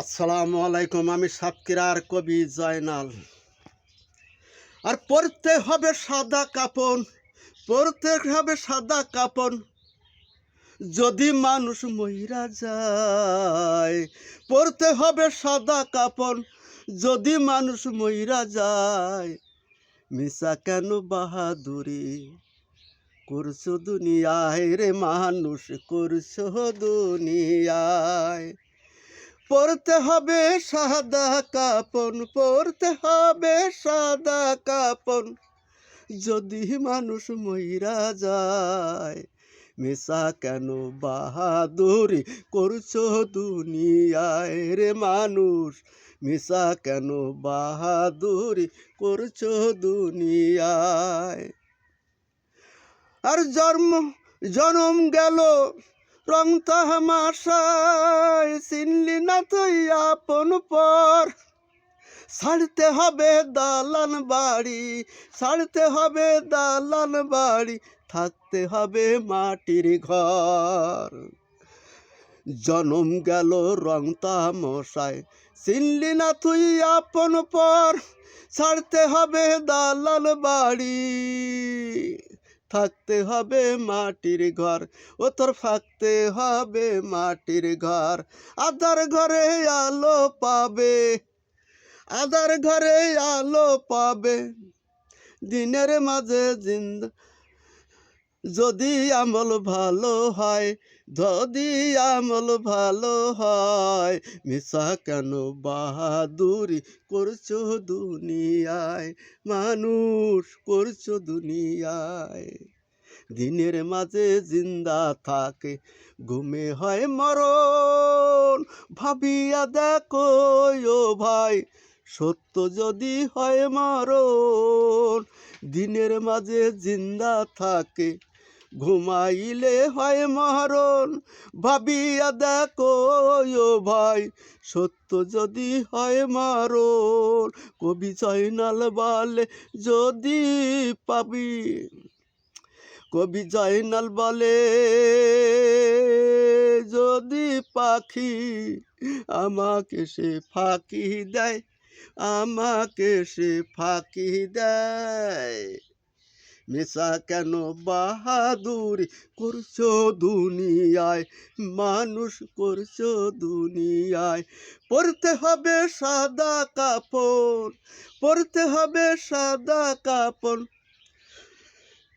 আসসালামু আলাইকুম, আমি সাতক্ষীরার কবি জয়নাল। আর পরতে হবে সাদা কাপন, পরতে হবে সাদা কাপন। যদি মানুষ মহিরা যায়, পরতে হবে সাদা কাপন। যদি মানুষ মহিরা যায় মিশা কেন বাহাদুরি করছ দুনিয়ায় রে? মানুষ করছ দুনিয়ায়। পরতে হবে সাদা কাপন, পরতে হবে সাদা কাপন। যদি মানুষ মহিরা যায় মেশা কেন বাহাদুরি করছ দুনিয়ায় রে মানুষ? মেশা কেন বাহাদুরি করছ দুনিয়ায়? আর জন্ম, জনম গেল রং তাহামাশায় চিনলি না তুই আপন পর। ছাড়তে হবে দালান বাড়ি, ছাড়তে হবে দালান বাড়ি, থাকতে হবে মাটির ঘর। জনম গেল রং তামশায় চিনলি না তুই আপন পর। ছাড়তে হবে দালান বাড়ি। থাকতে হবে মাটির ঘর, ও তোর থাকতে হবে মাটির ঘর। আদার ঘরে আলো পাবে আদার ঘরে আলো পাবে। দিনের মাঝে জিন্দা যদি আমল ভালো হয়, যদি আমল ভালো হয় মিশা কেন বাহাদুরি করছ দুনিয়ায়, মানুষ করছ দুনিয়ায়? দিনের মাঝে জিন্দা থাকে, ঘুমে হয় মরণ। ভাবিয়া দেখো, ও ভাই, সত্য যদি হয় মরণ। দিনের মাঝে জিন্দা থাকে ঘুমাইলে হয় মরণ ভাবিয়া দেখো ও ভাই, সত্য যদি হয় মরণ কবি জয়নাল বলে যদি পাবি। কবি জয়নাল বলে যদি পাখি, আমাকে সে ফাঁকি দেয়, আমাকে সে ফাঁকি দেয়। মেশা কেন বাহাদুরি করছ দুনিয়ায়? মানুষ করছ দুনিয়ায়। পড়তে হবে সাদা কাপড় পড়তে হবে সাদা কাপড়।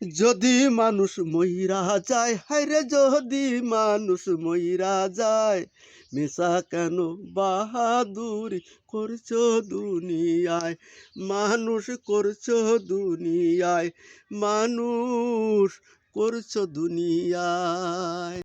যদি মানুষ ময়রা যায়, হায়রে যদি মানুষ ময়রা যায়, মেশা কেন বাহাদুরি করছ দুনিয়ায়? মানুষ করছ দুনিয়ায়, মানুষ করছ দুনিয়ায়।